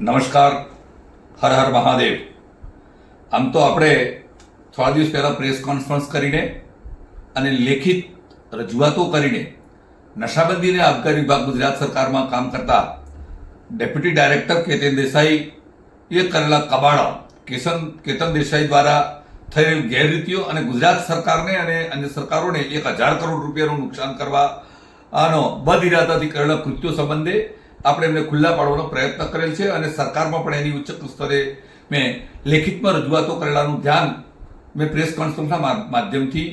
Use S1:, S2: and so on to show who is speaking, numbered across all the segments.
S1: નમસ્કાર, હર હર મહાદેવ. આમ તો આપણે થોડા દિવસ પહેલાં પ્રેસ કોન્ફરન્સ કરીને અને લેખિત રજૂઆતો કરીને નશાબંધીને આબકારી વિભાગ ગુજરાત સરકારમાં કામ કરતા ડેપ્યુટી ડાયરેક્ટર કેતન દેસાઈ એ કરેલા કબાડા કેસન, કેતન દેસાઈ દ્વારા થયેલ ગેરરીતિઓ અને ગુજરાત સરકારને અને અન્ય સરકારોને એક હજાર કરોડ રૂપિયાનું નુકસાન કરવા આનો બદ ઇરાદાથી કરેલા કૃત્યો સંબંધે આપણે એમને ખુલ્લા પાડવાનો પ્રયત્ન કરેલ છે અને સરકારમાં પણ એની ઉચ્ચ સ્તરે મેં લેખિતમાં રજૂઆતો કરેલાનું ધ્યાન મેં પ્રેસ કોન્ફરન્સના માધ્યમથી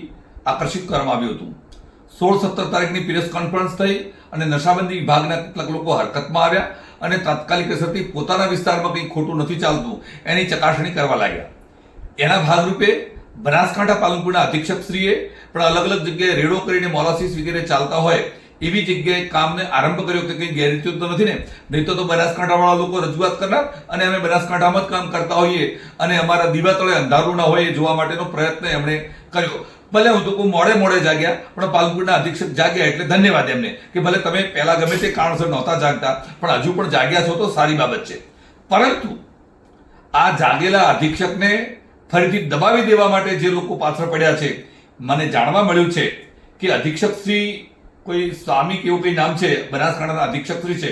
S1: આકર્ષિત કરવામાં આવ્યું હતું. સોળ સત્તર તારીખની પ્રેસ કોન્ફરન્સ થઈ અને નશાબંધી વિભાગના કેટલાક લોકો હરકતમાં આવ્યા અને તાત્કાલિક અસરથી પોતાના વિસ્તારમાં કંઈ ખોટું નથી ચાલતું એની ચકાસણી કરવા લાગ્યા. એના ભાગરૂપે બનાસકાંઠા પાલનપુરના અધિક્ષકશ્રીએ પણ અલગ અલગ જગ્યાએ રેડો કરીને મોલાસીસ વગેરે ચાલતા હોય એવી જગ્યાએ કામને આરંભ કર્યો કે કંઈ ગેરરીતિઓ તો નથી ને? નહીં તો બનાસકાંઠાવાળા લોકો રજૂઆત કરનાર અને અમે બનાસકાંઠામાં જ કામ કરતા હોઈએ અને અમારા દીવા તળે અંધારું ના હોય એ જોવા માટેનો પ્રયત્ન એમણે કર્યો. ભલે હું તો કોઈ મોડે મોડે જાગ્યા, પણ પાલનપુરના અધિક્ષક જાગ્યા એટલે ધન્યવાદ એમને કે ભલે તમે પહેલા ગમે તે કારણસર નહોતા જાગતા, પણ હજુ પણ જાગ્યા છો તો સારી બાબત છે. પરંતુ આ જાગેલા અધિક્ષકને ફરીથી દબાવી દેવા માટે જે લોકો પાછળ પડ્યા છે, મને જાણવા મળ્યું છે કે અધિક્ષક શ્રી કોઈ સ્વામી કે એવું કંઈ નામ છે, બનાસકાંઠાના અધિક્ષકશ્રી છે,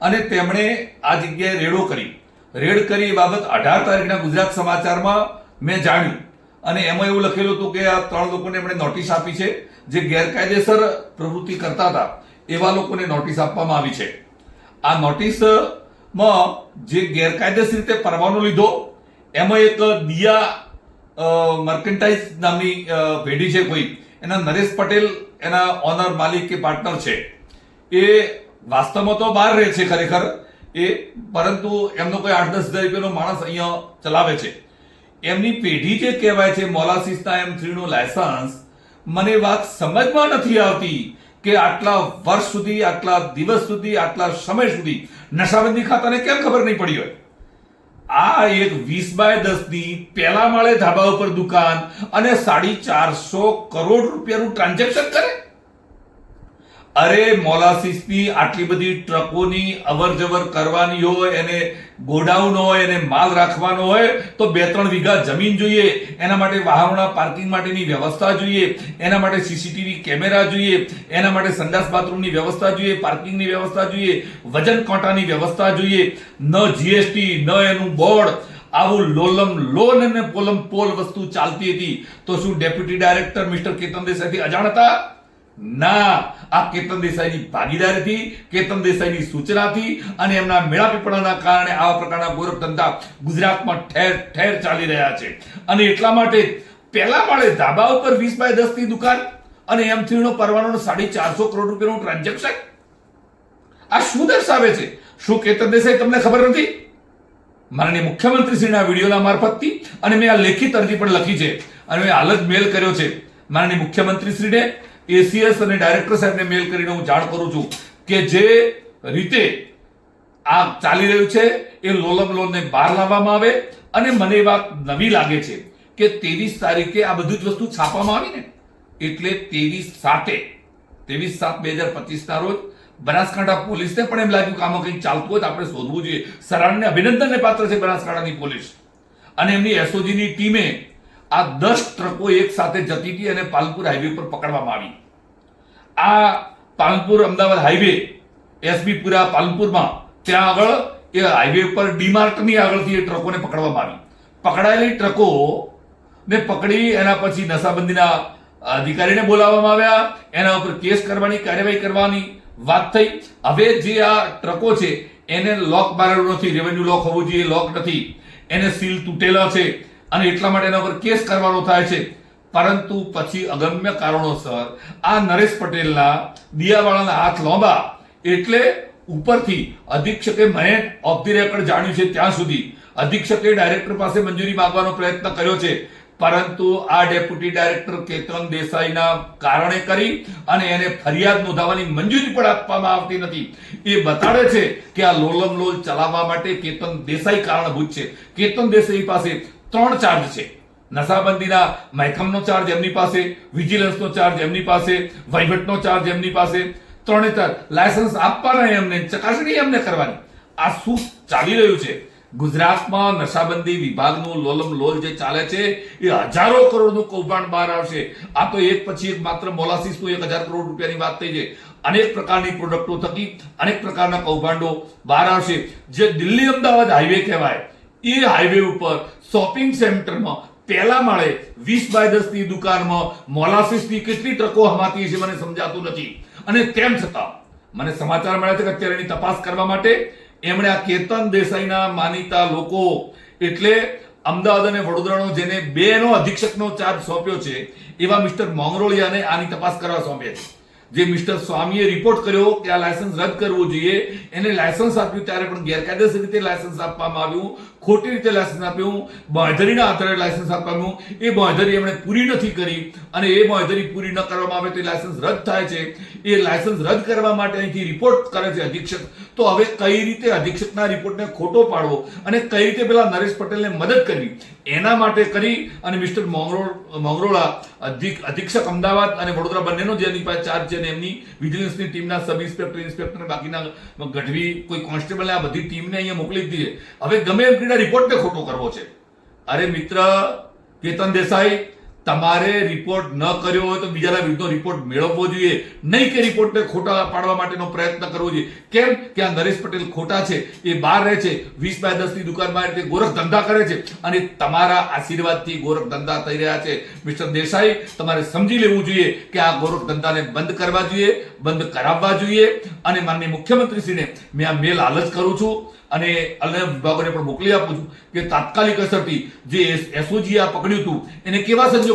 S1: અને તેમણે આ જગ્યાએ રેડો કરી. રેડ કરી એ બાબત અઢાર તારીખના ગુજરાત સમાચારમાં મેં જાણ્યું. અને એમાં એવું લખેલું હતું કે આ ત્રણ લોકોને એમણે નોટિસ આપી છે, જે ગેરકાયદેસર પ્રવૃત્તિ કરતા હતા, એવા લોકોને નોટિસ આપવામાં આવી છે. આ નોટિસમાં જે ગેરકાયદેસર રીતે પરવાનો લીધો, એમાં એક દિયા મર્કન્ટાઇઝ નામની પેઢી છે કોઈ એના નરેશ પટેલ, એના ઓનર માલિક કે પાર્ટનર છે. એ વાસ્તવમાં તો બહાર રહે છે ખરેખર. એ પરંતુ એમનો કોઈ આઠ દસ હજાર રૂપિયાનો માણસ અહીંયા ચલાવે છે. એમની પેઢી જે કહેવાય છે, મોલાસિસના એમ થ્રીનું લાયસન્સ, મને વાત સમજમાં નથી આવતી કે આટલા વર્ષ સુધી, આટલા દિવસ સુધી, આટલા સમય સુધી નશાબંધી ખાતાને કેમ ખબર નહીં પડી હોય? આ એક વીસ બાય દસની પહેલા માળે ધાબા ઉપર દુકાન અને સાડી ચારસો કરોડ રૂપિયાનું ટ્રાન્ઝેક્શન કરે? અરે મોલાસીસની આટલી બધી ટ્રકોની અવર જવર કરવાની હોય, એને ગોડાઉન હોય, એને માલ રાખવાનો હોય, તો બે ત્રણ વીઘા જમીન જોઈએ. એના માટે વાહનોના પાર્કિંગ માટેની વ્યવસ્થા જોઈએ. એના માટે સીસીટીવી કેમેરા જોઈએ. એના માટે સંડાસ બાથરૂમની વ્યવસ્થા જોઈએ, પાર્કિંગની વ્યવસ્થા જોઈએ, વજન કોટાની વ્યવસ્થા જોઈએ. ન જીએસટી ન એનું બોર્ડ. આવું લોલમ લોન અને પોલમ પોલ વસ્તુ ચાલતી હતી. તો શું ડેપ્યુટી ડાયરેક્ટર મિસ્ટર કેતન દેસાઈથી અજાણ હતા? ના, આ કેતન દેસાઈની ભાગીદારીથી, કેતન દેસાઈની સૂચનાથી અને એમના મેળાપીપળાના કારણે આવા પ્રકારના ગોરખ ધંધા ગુજરાતમાં ઠેર ઠેર ચાલી રહ્યા છે. અને એટલા માટે પહેલા માળે ધાબા ઉપર વીસ બાય દસની દુકાન અને એમ થ્રીનો પરવાનો સાડી ચારસો કરોડ રૂપિયાનું ટ્રાન્ઝેક્શન. આ શું દર્શાવે છે? શું કેતન દેસાઈ તમને ખબર નથી? માનનીય મુખ્યમંત્રીશ્રીના વિડીયોના મારફતથી અને મેં આ લેખિત અરજી પણ લખી છે. અને મેં હાલ મેલ કર્યો છે. માનનીય મુખ્યમંત્રીશ્રીને એસીએસ અને ડાયરેક્ટર સાહેબને મેલ કરીને હું જાણ કરું છું કે જે રીતે આ ચાલી રહ્યું છે, એ લોલમ લોનને બહાર લાવવામાં આવે અને મને એ વાત નવી લાગે છે કે ત્રેવીસ તારીખે આ બધું જ વસ્તુ છાપવામાં આવી ને, એટલે ત્રેવીસ સાતે, ત્રેવીસ સાત બે હજાર પચીસના રોજ બનાસકાંઠા પોલીસને પણ એમ લાગ્યું કે આમાં કંઈક ચાલતું હોય તો આપણે શોધવું જોઈએ. સરાણને અભિનંદનને પાત્ર છે બનાસકાંઠાની પોલીસ. અને એમની એસઓજીની ટીમે આ દસ ટ્રકો એક સાથે જતી હતી અને પાલનપુર હાઈવે પર પકડવામાં આવી. આ પાલનપુર અમદાવાદ હાઈવે એસબીપુરા પાલનપુરમાં, ત્યાં આગળ એ હાઈવે ઉપર ડીમાર્ટની આગળથી એ ટ્રકોને પકડવામાં આવી. પકડાયેલી ટ્રકો ને પકડી, એના પછી નશાબંધીના અધિકારીને બોલાવવામાં આવ્યા, એના ઉપર કેસ કરવાની, કાર્યવાહી કરવાની વાત થઈ. હવે જે આ ટ્રકો છે, એને લોક મારેલું નથી રેવન્યુ લોક હોવું જોઈએ લોક નથી. એને સીલ તૂટેલા છે. અને એટલા માટે એના પર કેસ કરવાનો થાય છે. પરંતુ પછી અગમ્ય કારણોસર આ નરેશ પટેલના દિયાવાળાના હાથ લોંબા એટલે ઉપરથી અધિક્ષકે મને ઓફ ધી રેકર્ડ જાણ્યું છે ત્યાં સુધી. અધિક્ષકે ડાયરેક્ટર પાસે મંજૂરી માંગવાનો પ્રયત્ન કર્યો છે. પરંતુ આ ડેપ્યુટી ડાયરેક્ટર કેતન દેસાઈના કારણે કરી અને એને ફરિયાદ નોંધાવવાની મંજૂરી પણ આપવામાં આવતી નથી. એ બતાડે છે કે આ લોલમ લોલ ચલાવવા માટે કેતન દેસાઈ કારણભૂત છે. કેતન દેસાઈ પાસે ત્રણ ચાર્જ છે. નશાબંધીના મહેકમનો ચાર્જ એમની પાસે વિજિલન્સનો ચાર્જ એમની પાસે, વહીવટનો ચાર્જ એમની પાસે. ત્રણે ચાર લાયસન્સ આપવાના એમને, ચકાસણી એમને કરવાની. આ શું ચાલી રહ્યું છે? ગુજરાતમાં નશાબંધી વિભાગનું લોલમ લોલ જે ચાલે છે, એ હજારો કરોડનું કૌભાંડ બહાર આવશે. આ તો એક પછી એક માત્ર મોલાસીસનું એક હજાર કરોડ રૂપિયાની વાત થઈ છે. અનેક પ્રકારની પ્રોડક્ટો થકી અનેક પ્રકારના કૌભાંડો બહાર આવશે. જે દિલ્હી અમદાવાદ હાઈવે કહેવાય. એ હાઈવે ઉપર શોપિંગ સેન્ટરમાં પહેલા માળે વીસ બાય દસની દુકાનમાં મોલાસીસની કેટલી ટ્રકો હમાતી છે મને સમજાતું નથી. અને તેમ છતાં મને સમાચાર મળ્યા છે કે અત્યારે એની તપાસ કરવા માટે એમણે આ કેતન દેસાઈના માનીતા લોકો એટલે અમદાવાદ અને વડોદરાનો જેને બેનો અધિક્ષકનો ચાર્જ સોંપ્યો છે, એવા મિસ્ટર મોંગરોળિયાને આની તપાસ કરવા સોંપ્યા છે. જે મિસ્ટર સ્વામીએ રિપોર્ટ કર્યો કે આ લાયસન્સ રદ કરવું જોઈએ, એને લાયસન્સ આપ્યું ત્યારે પણ ગેરકાયદેસર રીતે લાયસન્સ આપવામાં આવ્યું. ખોટી રીતે લાયસન્સ આપ્યું બાંધરીના આધારે લાયસન્સ આપવાનું, એ બાંધરી એમણે પૂરી નથી કરી અને એ બાંધરી પૂરી ન કરવામાં આવે તો એ લાયસન્સ રદ થાય છે. એ લાયસન્સ રદ કરવા માટે અહીંથી રિપોર્ટ કરે છે અધિક્ષક. તો હવે કઈ રીતે અધિક્ષકના રિપોર્ટને ખોટો પાડવો અને કઈ રીતે પેલા નરેશ પટેલને મદદ કરવી? એના માટે કરી અને મિસ્ટર મોંગરોળ, મોંગરોળા, અધિક, અધિક્ષક અમદાવાદ અને વડોદરા બંનેનો જે એની પાસે ચાર્જ છે એમની વિજિલન્સની ટીમના સબ ઇન્સ્પેક્ટર ઇન્સ્પેક્ટર બાકીના ગઢવી, કોઈ કોન્સ્ટેબલ આ બધી ટીમને અહીંયા મોકલી દીધી હવે ગમે એમ કરીને રિપોર્ટને ખોટો કરવો છે. અરે મિત્ર, કેતન દેસાઈ, તમારે રિપોર્ટ ન કર્યો હોય તો બીજાના વિરુદ્ધનો રિપોર્ટ મેળવવો જોઈએ. નહીં કે રિપોર્ટને ખોટા પાડવા માટેનો પ્રયત્ન કરવો જોઈએ. કેમ? કે આ નરેશ પટેલ ખોટા છે. એ બહાર રહે છે. વીસ બાય દસની દુકાનમાં રીતે ગોરખ ધંધા કરે છે. અને તમારા આશીર્વાદથી ગોરખ ધંધા થઈ રહ્યા છે. મિસ્ટર દેસાઈ, તમારે સમજી લેવું જોઈએ કે આ ગોરખ ધંધાને બંધ કરવા જોઈએ, બંધ કરાવવા જોઈએ. અને માનનીય મુખ્યમંત્રીશ્રીને મેં આ મેલ હાલ જ કરું છું. અને અન્ય વિભાગોને પણ મોકલી આપું છું કે તાત્કાલિક અસરથી જે એસઓજીએ આ પકડ્યું હતું, એને કેવા સંજોગ